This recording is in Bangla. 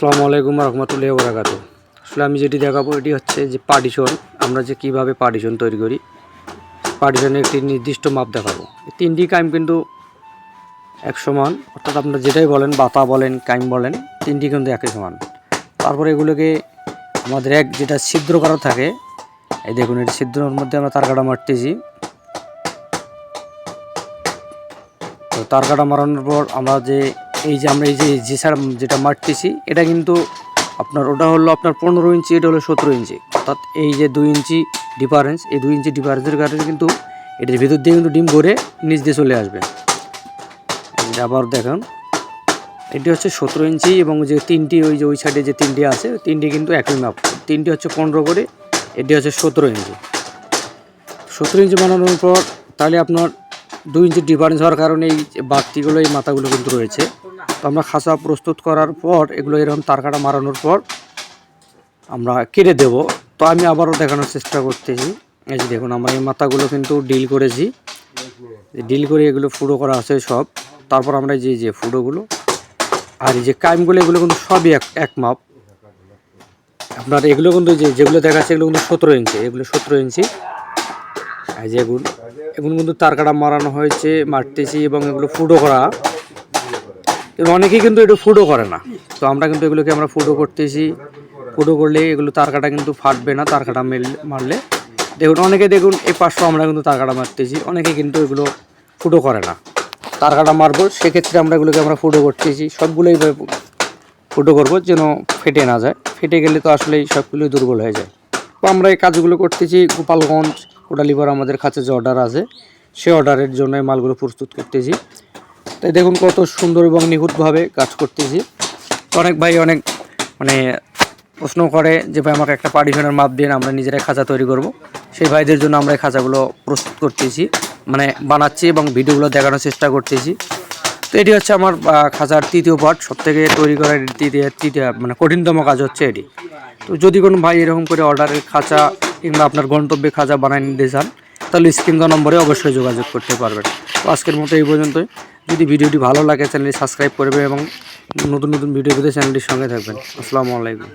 আসসালামু আলাইকুম রহমতুল্লাহ বরাকাতু আসলে আমি যেটি দেখাবো, এটি হচ্ছে যে পার্টিশন, আমরা যে কীভাবে পার্টিশন তৈরি করি, পার্টিশনের একটি নির্দিষ্ট মাপ দেখাবো। তিনটি কাইম কিন্তু এক সমান, অর্থাৎ আপনারা যেটাই বলেন, বাতা বলেন, কাইম বলেন, তিনটি কিন্তু একই সমান। তারপরে এগুলোকে আমাদের এক যেটা ছিদ্র করা থাকে, এই দেখুন, এটি ছিদ্রের মধ্যে আমরা তার কাটা মারতেছি। তো তার কাটা মারানোর পর আমরা যে এই যে আমরা এই যে যে সার যেটা মারতেছি, এটা কিন্তু আপনার ওটা হলো আপনার পনেরো ইঞ্চি, এটা হলো সতেরো ইঞ্চি। অর্থাৎ এই যে দুই ইঞ্চি ডিফারেন্স এই দুই ইঞ্চি ডিফারেন্সের কারণে কিন্তু এটার ভিতর দিয়ে কিন্তু ডিম ভরে নিচ দিয়ে চলে আসবে। আবার দেখুন এটি হচ্ছে সতেরো ইঞ্চি এবং যে তিনটি ওই যে ওই সাইডে যে তিনটি আছে, তিনটি কিন্তু একই মাপ। তিনটি হচ্ছে পনেরো করে, এটি হচ্ছে সতেরো ইঞ্চি। সতেরো ইঞ্চি বানানোর পর তাহলে আপনার দুই ইঞ্চি ডিফারেন্স হওয়ার কারণে এই বাড়তিগুলো, এই মাথাগুলো কিন্তু রয়েছে। আমরা খাঁচা প্রস্তুত করার পর, এগুলো এরকম তারকাটা মারানোর পর আমরা কেটে দেব। তো আমি আবারও দেখানোর চেষ্টা করতেছি। এই যে দেখুন, আমরা এই মাথাগুলো কিন্তু ডিল করেছি। ডিল করে এগুলো ফুটো করা আছে সব। তারপর আমরা এই যে যে ফুটোগুলো আর এই যে কাইমগুলো, এগুলো কিন্তু সবই এক এক মাপ। আপনার এগুলো কিন্তু যে, যেগুলো দেখাচ্ছে এগুলো কিন্তু সতেরো ইঞ্চি, এগুলো সতেরো ইঞ্চি। এই যে এগুলো এগুলো কিন্তু তারকাটা মারানো হয়েছে, মারতেছি এবং এগুলো ফুটো করা। এবং অনেকেই কিন্তু এটা ফুটো করে না। তো আমরা কিন্তু এগুলোকে আমরা ফুটো করতেছি। ফুটো করলে এগুলো তার কাটা কিন্তু ফাটবে না, তার কাটা মেল মারলে। দেখুন, অনেকে দেখুন, এই পাঁচশো আমরা কিন্তু তার কাটা মারতেছি। অনেকে কিন্তু এগুলো ফুটো করে না। তার কাটা মারবো, সেক্ষেত্রে আমরা এগুলোকে আমরা ফুটো করতেছি। সবগুলোই ফুটো করব যেন ফেটে না যায়। ফেটে গেলে তো আসলেই সবগুলোই দুর্বল হয়ে যায়। তো আমরা এই কাজগুলো করতেছি। গোপালগঞ্জ কোটালিপার আমাদের কাছে যে অর্ডার আছে, সে অর্ডারের জন্য এই মালগুলো প্রস্তুত করতেছি। তাই দেখুন কত সুন্দর এবং নিখুঁতভাবে কাজ করতেছি। অনেক ভাই অনেক মানে প্রশ্ন করে যে, ভাই, আমাকে একটা পার্টিশনের মাপ দিন, আমরা নিজেরাই খাঁচা তৈরি করব। সেই ভাইদের জন্য আমরা এই খাঁচাগুলো প্রস্তুত করতেছি মানে বানাচ্ছি এবং ভিডিওগুলো দেখানোর চেষ্টা করতেছি। তো এটি হচ্ছে আমার খাঁচার তৃতীয় পার্ট সব থেকে তৈরি করার তৃতীয় তৃতীয় মানে কঠিনতম কাজ হচ্ছে এটি। তো যদি কোনো ভাই এরকম করে অর্ডারের খাঁচা কিংবা আপনার গন্তব্যে খাঁচা বানায় নিতে চান তাহলে স্ক্রিন নম্বরে অবশ্যই যোগাযোগ করতে পারবেন। তো আজকের মতো এই পর্যন্তই। যদি ভিডিওটি ভালো লাগে, চ্যানেলটি সাবস্ক্রাইব করবে এবং নতুন নতুন ভিডিও পেতে চ্যানেলটির সঙ্গে থাকবেন। আসসালামু আলাইকুম।